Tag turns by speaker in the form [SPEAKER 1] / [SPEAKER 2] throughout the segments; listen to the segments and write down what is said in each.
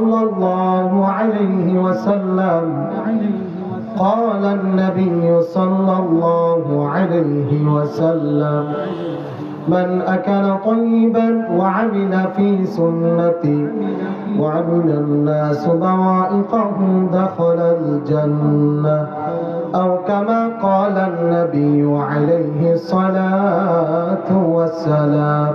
[SPEAKER 1] صلى الله عليه وسلم. قال النبي صلى الله عليه وسلم من أكل طيبا وعمل في سنتي وعمل الناس بوائقه دخل الجنة. أو كما قال النبي عليه الصلاة والسلام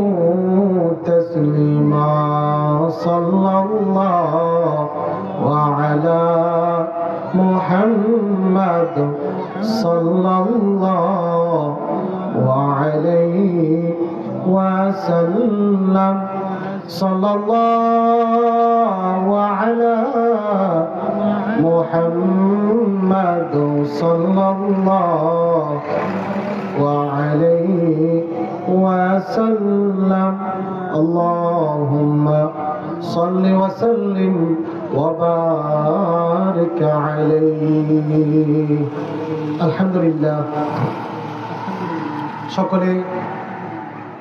[SPEAKER 1] صلى الله وعليه وسلم صلى الله على محمد صلى الله وعليه وسلم اللهم صل وسلم وبارك عليه আলহামদুলিল্লাহ। সকলে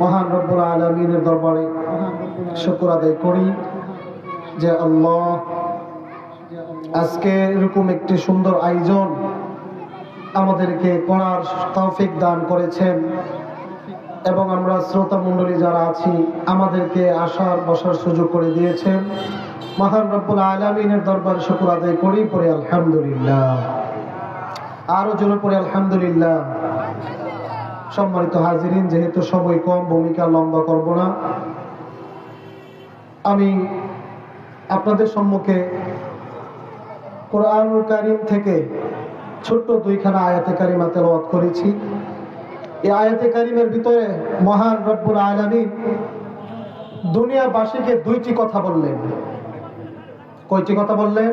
[SPEAKER 1] মহান রব্বুল আলমিনের দরবারে শুক্র আদায় করি যে আল্লাহ আজকে এরকম একটি সুন্দর আয়োজন আমাদেরকে করার তৌফিক দান করেছেন এবং আমরা শ্রোতা মণ্ডলী যারা আছি, আমাদেরকে আসার, বসার সুযোগ করে দিয়েছেন। মহান রব্বুল আলমিনের দরবারে শুক্র আদায় করি, পরে আলহামদুলিল্লাহ। আরও জোরে পরে আলহামদুলিল্লাহ। সম্মানিত হাজিরিন, যেহেতু সময় কম, ভূমিকা লম্বা করব না। আমি আপনাদের সম্মুখে কোরআনুল কারিম থেকে ছোট্ট দুইখানা আয়াতে কারিমা তেলাওয়াত করেছি। এই আয়াতে কারিমের ভিতরে মহান রব্বুল আলামিন দুনিয়াবাসীকে দুইটি কথা বললেন। কয়টি কথা বললেন?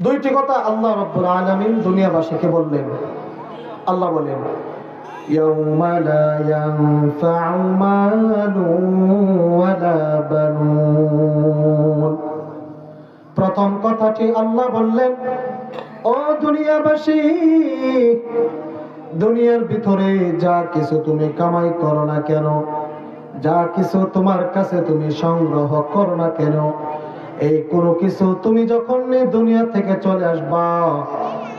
[SPEAKER 1] দুইটি কথা আল্লাহ রব্বুল আলামিন দুনিয়াবাসীকে বললেন আল্লাহ বলেন يوم لا ينفع مال ولا بنون প্রথম কথাটি আল্লাহ বললেন ও দুনিয়াবাসী দুনিয়ার ভিতরে যা কিছু তুমি কামাই করো না কেন যা কিছু তোমার কাছে তুমি সংগ্রহ করো না কেন এই কোনো কিছু তুমি যখন দুনিয়া থেকে চলে আসবা,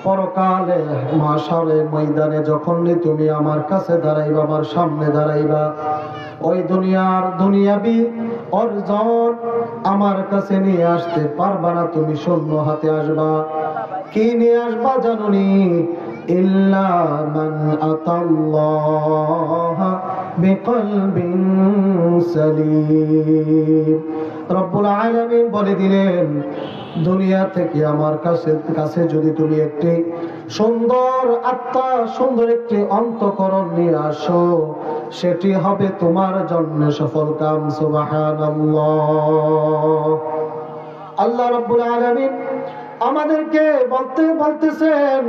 [SPEAKER 1] পরকালে মাসালের ময়দানে যখন তুমি আমার কাছে দাঁড়াইবা, আমার সামনে দাঁড়াইবা, ওই দুনিয়ার দুনিয়াবি অর্জন আমার কাছে নিয়ে আসতে পারবা না, তুমি শূন্য হাতে আসবা। কি নিয়ে আসবা জানুনি? ইল্লা মান আতাল্লাহ বিকলবিন সালিম। রব্বুল আলামিন বলে দিলেন, দুনিয়া থেকে আমার কাছে কাছে যদি তুমি একটি সুন্দর আত্মা, সুন্দর একটি অন্তকরণ নিয়ে আসো, সেটি হবে তোমার জন্য সফল কাম, সুবহানাল্লাহ। আল্লাহ রব্বুল আলামিন আমাদেরকে বলতে, বলতেছেন,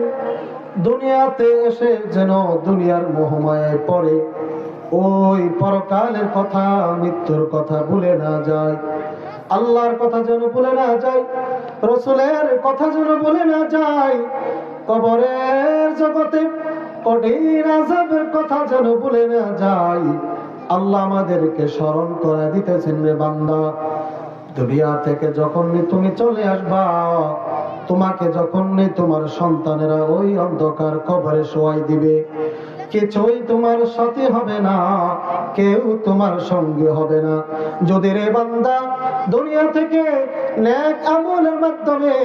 [SPEAKER 1] দুনিয়াতে এসে যেন দুনিয়ার মোহমায় পড়ে, ওই পরকালের কথা, মৃত্যুর কথা ভুলে না যায়। আল্লাহর কথা যেন ভুলে না যায়, রসুলের কথা যেন ভুলে না যায়, কবরের জগতে কঠিন আজাবের কথা যেন ভুলে না যায়। আল্লাহ আমাদেরকে স্মরণ করে দিতেছেন রে বান্দা, দুনিয়া থেকে যখন তুমি চলে আসবা, তোমাকে যখন তোমার সন্তানেরা ওই অন্ধকার কবরে শোয়াই দিবে কিছুই তোমার সাথে হবে না, কেউ তোমার সঙ্গে হবে না। যদি রে বান্দা দুনিয়া থেকে ন্যাক আমলের মাধ্যমে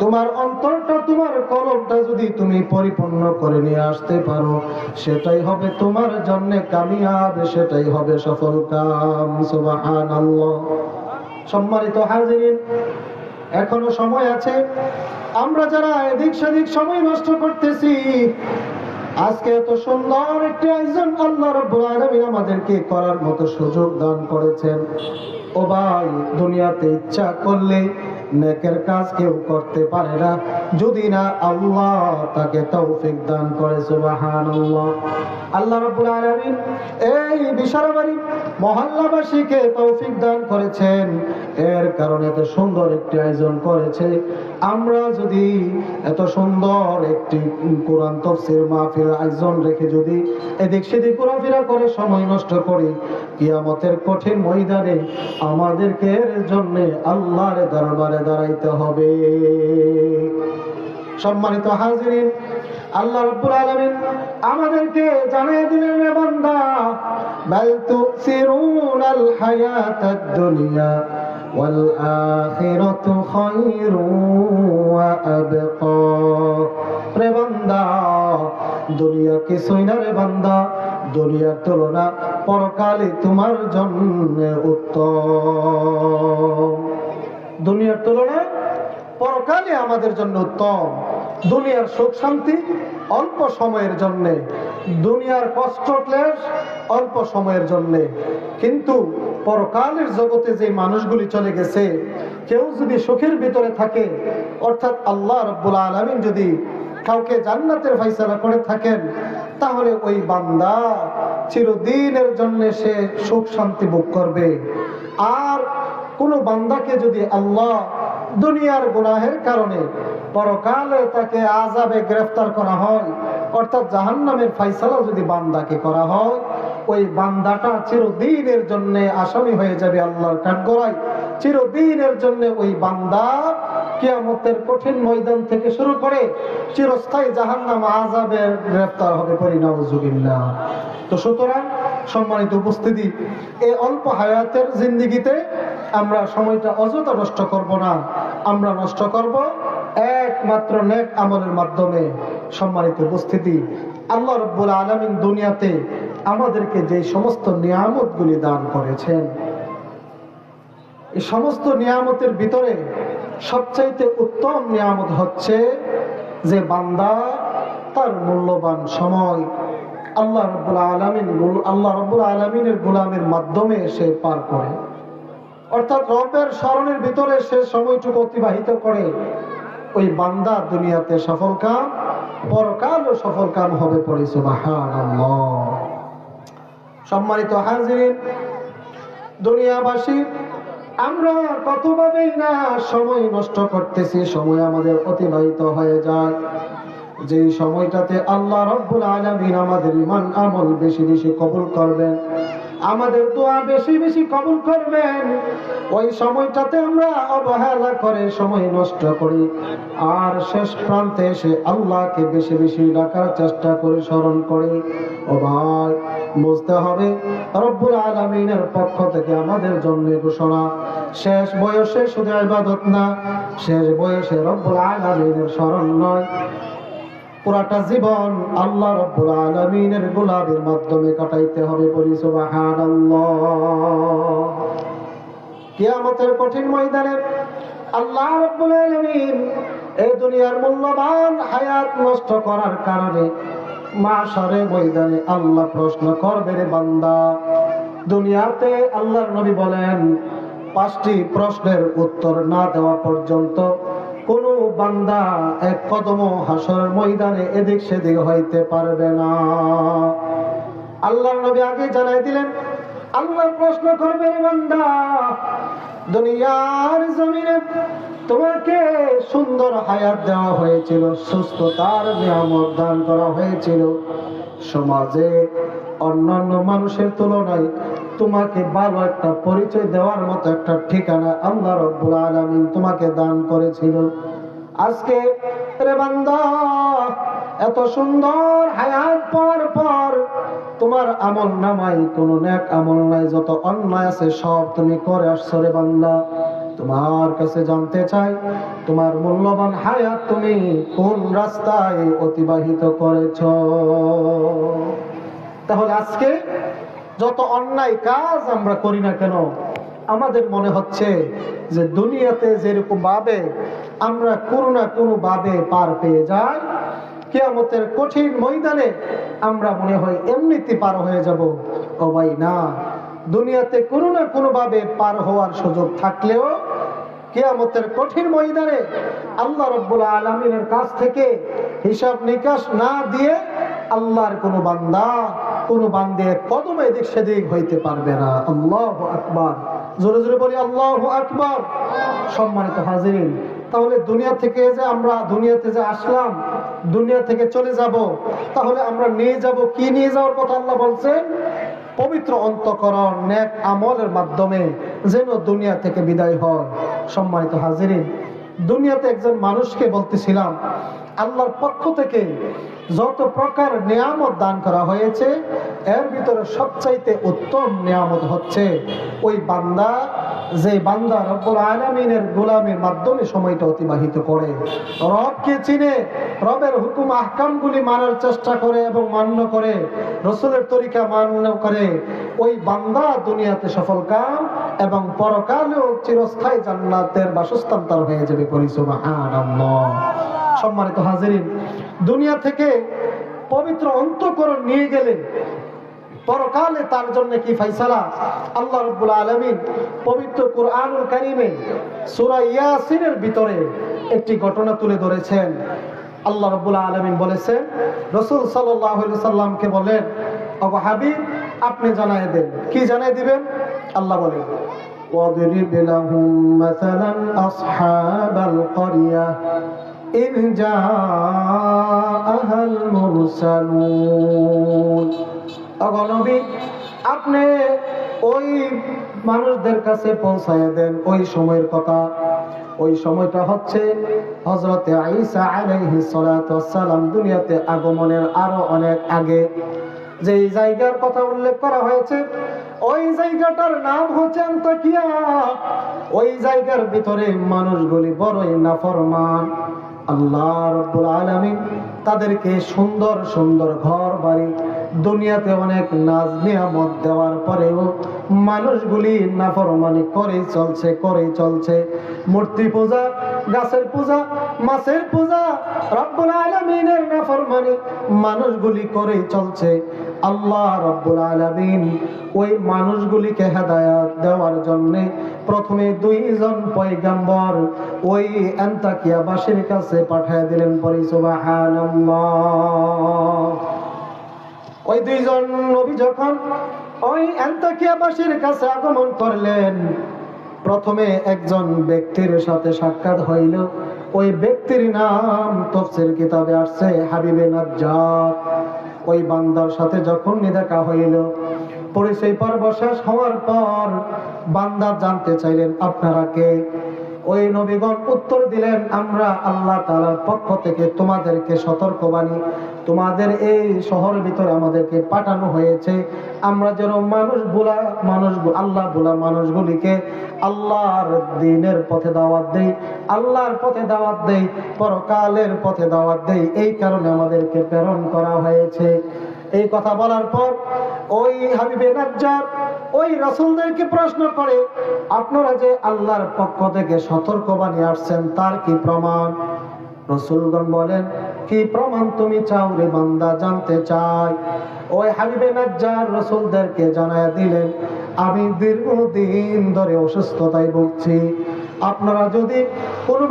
[SPEAKER 1] তোমার অন্তরটা, তোমার কলমটা যদি তুমি পরিপূর্ণ করে নিয়ে আসতে পারো, সেটাই হবে তোমার জন্য কামিয়াব, সেটাই হবে সফল কাম। সুবহানাল্লাহ। সম্মানিত হাজিরিন, এখনও সময় আছে। আমরা যারা এদিক সেদিক সময় নষ্ট করতেছি আজকে এত সুন্দর একটি আয়োজন আল্লাহ রব্বুল আলামিন আমাদেরকে করার মতো সুযোগ দান করেছেন। ও ভাই, দুনিয়াতে ইচ্ছা করলে নেকের কাজ কেউ করতে পারে না। যদি না আল্লাহ তাকে তৌফিক দান করে, সুবহানাল্লাহ। আল্লাহ রাব্বুল আলামিন এই বিশারাবাড়ি মহল্লাবাসীকে তৌফিক দান করেছেন। এর কারণে এত সুন্দর একটি আয়োজন করেছে। আমরা যদি এত সুন্দর একটি কোরআন তফসির মাহফিল আয়োজন রেখে যদি এদিক সেদিক ঘোরাফেরা করে সময় নষ্ট করি, কিয়ামতের কঠিন ময়দানে আমাদেরকে এর জন্য আল্লাহর দরবারে দাঁড়াইতে হবে। সম্মানিত হাজিরিন, আল্লাহ রাব্বুল আলামিন আমাদেরকে জানিয়ে দিলেন রে বান্দা, বাল তুসিরুনাল হায়াতাদ দুনিয়া, ওয়াল আখিরাতু খায়রু ওয়া আবকা। রে বান্দা, দুনিয়া কিছুই না রে বান্দা, দুনিয়ার তুলনা পরকালে তোমার জন্য উত্তম। দুনিয়ার তুলনায় পরকালে আমাদের জন্য উত্তম। দুনিয়ার সুখ শান্তি অল্প সময়ের জন্যে। দুনিয়ার কষ্ট ক্লেশ অল্প সময়ের জন্যে। কিন্তু পরকালের জগতে যে মানুষগুলি চলে গেছে, কেউ যদি সুখের ভিতরে থাকে, অর্থাৎ আল্লাহ রব্বুল আলমিন যদি কাউকে জান্নাতের ফাইসালা করে থাকেন, তাহলে ওই বান্দা চিরদিনের জন্য সে সুখ শান্তি ভোগ করবে। আর কোন বান্দাকে যদি আল্লাহ দুনিয়ার গুনাহের কারণে। পরকালে তাকে আজাবে গ্রেফতার করা হয়। অর্থাৎ জাহান্নামের ফাইসালা যদি বান্দাকে করা হয়, ওই বান্দাটা চিরদিনের জন্য আসামি হয়ে যাবে আল্লাহর কাঠগড়ায়। চিরদিনের জন্য ওই বান্দা কিয়ামতের কঠিন ময়দান থেকে শুরু করে চিরস্থায়ী জাহান্নাম আজাবের গ্রেফতার হবে পরিণাম পরিণামজুবিল্লাহ তো সুতরাং সম্মানিত উপস্থিতি, এই অল্প হায়াতের জিন্দিগিতে আমরা সময়টা অযথা নষ্ট করব না। আমরা নষ্ট করব একমাত্র নেক আমলের মাধ্যমে। সম্মানিত উপস্থিতি, আল্লাহ রব্বুল আলমিন দুনিয়াতে আমাদেরকে যে সমস্ত নিয়ামতগুলি দান করেছেন, এই সমস্ত নিয়ামতের ভিতরে সবচাইতে উত্তম নিয়ামত হচ্ছে যে বান্দা তার মূল্যবান সময় আল্লাহ রব্বুল আলমিন আল্লাহ রব্বুল আলমিনের গোলামের মাধ্যমে সে পার করে। অর্থাৎ রবের স্মরণের ভিতরে সে সময়টুকু অতিবাহিত করে। ওই বান্দা দুনিয়াতে সফল কাম পরকালও সফল কাম হবে পড়ে, সুবহানাল্লাহ। সম্মানিত হাজিরিন, দুনিয়াবাসী, আমরা কতভাবেই না সময় নষ্ট করতেছি, সময় আমাদের অতিবাহিত হয়ে যায়। যে সময়টাতে আল্লাহ রব্বুল আলামিন আমাদের ইমান আমল বেশি বেশি কবুল করবেন, আমাদের দোয়া বেশি বেশি কবুল করবেন, ওই সময়টাতে আমরা অবহেলা করে সময় নষ্ট করি, আর শেষ প্রান্তে এসে আল্লাহকে বেশি বেশি ডাকার চেষ্টা করে স্মরণ করি। ও ভাই, বুঝতে হবে রব্বুল আলমিনের পক্ষ থেকে আমাদের জন্য ঘোষণা, শেষ বয়সে শুধু ইবাদত না, শেষ বয়সে রব্বুল আলমিনের স্মরণ নয় পুরাটা জীবন আল্লাহ রব্বুল আলমিনের গোলাপের মাধ্যমে কাটাইতে হবে বলি সুবহানাল্লাহ। কিয়ামতের কঠিন ময়দানে আল্লাহ রব্বুল আলামিন এই দুনিয়ার মূল্যবান হায়াত নষ্ট করার কারণে মাশারে ময়দানে আল্লাহ প্রশ্ন করবে রে বান্দা। দুনিয়াতে আল্লাহর নবী বলেন, পাঁচটি প্রশ্নের উত্তর না দেওয়া পর্যন্ত কোন বান্দা এক কদম হাসরের ময়দানে এদিক সেদিক হইতে পারবে না। আল্লাহর নবী আগে জানাই দিলেন, আল্লাহ প্রশ্ন করবে রে বান্দা, দুনিয়ার জমিনে তোমাকে সুন্দর হায়াত দেওয়া হয়েছিল, সুস্থতার নিয়ামত দান করা হয়েছিল। সমাজে অন্যান্য মানুষের তুলনায় তোমাকে ভালো একটা পরিচয় দেওয়ার মতো একটা ঠিকানা আল্লাহ রব্বুল আলামিন তোমাকে দান করেছিল। আজকে রে বান্দা, এত সুন্দর হায়াত পাওয়ার পর তোমার আমল নামাই কোন নেক আমল নাই, যত অন্যায় আছে সব তুমি করে আসছো রে বান্দা। তোমার কাছে জানতে চাই, তোমার মূল্যবান হায়াত তুমি কোন রাস্তায় অতিবাহিত করেছ? তাহলে আজকে যত অন্যায় কাজ আমরা করি না কেন, আমাদের মনে হচ্ছে যে দুনিয়াতে যেরকম ভাবে আমরা কোনো না কোনো ভাবে পার পেয়ে যাই, কেয়ামতের কঠিন ময়দানে আমরা মনে হয় এমনিতে পার হয়ে যাব। কবাই না, দুনিয়াতে কোনো না কোনো ভাবে পার হওয়ার সুযোগ থাকলেও কেয়ামতের কঠিন ময়দানে আল্লাহ রব্বুল আলমিনের কাছ থেকে হিসাব নিকাশ না দিয়ে আল্লাহর কোনো বান্দা, কোনো বান্দে কদম এদিক সেদিক হইতে পারবে না। আল্লাহ আকবার। জোরে জোরে বলি, আল্লাহ আকবার। সম্মানিত হাজিরিন, তাহলে দুনিয়া থেকে যে আমরা দুনিয়াতে যে আসলাম, দুনিয়া থেকে চলে যাব, তাহলে আমরা নিয়ে যাব কি নিয়ে যাওয়ার কথা আল্লাহ বলছেন পবিত্র অন্তকরণ, নেক আমলের মাধ্যমে যেন দুনিয়া থেকে বিদায় হয়। সম্মানিত হাজিরিন, দুনিয়াতে একজন মানুষকে বলতেছিলাম আল্লাহর পক্ষ থেকে যত প্রকার নিয়ামত দান করা হয়েছে, এর ভিতরে সবচাইতে উত্তম নিয়ামত হচ্ছে ওই বান্দা যে বান্দা রব্বুল আলামিনের গোলামের মাধ্যমে সময়টা অতিবাহিত করে। রবকে চিনে রবের হুকুম, আহকামগুলি মানার চেষ্টা করে এবং মান্য করে, রসুলের তরিকা মান্য করে। ওই বান্দা দুনিয়াতে সফল কাম এবং পরকালেও চিরস্থায়ী জান্নাতের বাসস্থান তার হয়ে যাবে পরিসুবহানাল্লাহ সম্মানিত হাজিরিন দুনিয়া থেকে পবিত্র অন্তকরণ নিয়ে গেলে পরকালে তার জন্য কি ফাইসালা আল্লাহ রব্বুল আলমিন পবিত্র কুরআনুল কারিমে সূরা ইয়াসিনের ভিতরে একটি ঘটনা তুলে ধরেছেন আল্লাহ রব্বুল আলমিন বলেছেন রসুল সাল্লাহ সাল্লামকে বলেন অগো হাবিব আপনি জানাই দেন কি জানাই দিবেন আল্লাহ বলেন واضرب لهم مثلا أصحاب القرية إذ جاءها المرسلون অগণবী আপনি ওই মানুষদের কাছে পৌঁছায় দেন ওই সময়ের কথা ওই সময়টা হচ্ছে হজরতে আইসা আলাইহি সালাম দুনিয়াতে আগমনের আরো অনেক আগে যেই জায়গার কথা উল্লেখ করা হয়েছে ওই জায়গাটার নাম হচ্ছে আন্তাকিয়া ওই জায়গার ভিতরে মানুষগুলি বড়ই নাফরমান আল্লাহ রব্বুল আলামিন তাদেরকে সুন্দর সুন্দর ঘর বাড়ি, দুনিয়াতে অনেক নাজ নিয়ামত দেওয়ার পরেও মানুষগুলি নাফরমানি করে চলছে করে চলছে। মূর্তি পূজা, গাছের পূজা, মাছের পূজা, রব্বুল আলামিনের নাফরমানি মানুষগুলি করে চলছে। আল্লাহ রব্বুল আলামিন ওই মানুষগুলিকে হেদায়াত দেওয়ার জন্য প্রথমে দুইজন পয়গাম্বর ওই অ্যান্তাকিয়াবাসীর কাছে পাঠিয়ে দিলেন পরে সুবহানাল্লাহ। ওই দুইজন নবী যখন ওই কাছে আগমন করলেন, প্রথমে একজন ব্যক্তির সাথে সাক্ষাৎ হইল। ওই ব্যক্তির নাম তফসিল কিতাবে আসছে, হাবিবে নাজ্জার ওই বান্দার সাথে যখন দেখা হইল, পরিচয় পর্ব শেষ হওয়ার পর বান্দা জানতে চাইলেন, আপনারা কে? ওই নবীগণ উত্তর দিলেন, আমরা আল্লাহ তাআলার পক্ষ থেকে তোমাদেরকে সতর্কবাণী, তোমাদের এই শহরের ভিতরে আমাদেরকে পাঠানো হয়েছে। আমরা যেন মানুষ বলা মানুষ, আল্লাহ বলা মানুষগুলিকে আল্লাহর দিনের পথে দাওয়াত দেই, আল্লাহর পথে দাওয়াত দেই, পরকালের পথে দাওয়াত দেই। এই কারণে আমাদেরকে প্রেরণ করা হয়েছে। এই কথা বলার পর ওই হাবিবে নাজ্জার ওই রাসূলদেরকে প্রশ্ন করে, আপনারা যে আল্লাহর পক্ষ থেকে সতর্কবাণী আসছেন, তার কি প্রমাণ? রসুলগণ বলেন, কি প্রমাণ তুমি চাও রে বান্দা, জানতে চাই। ওই হাবিবে নাজ্জার রসুলদেরকে জানায় দিলেন, আমি দীর্ঘদিন ধরে অসুস্থতায় ভুগছি। আপনারা যদি কোনো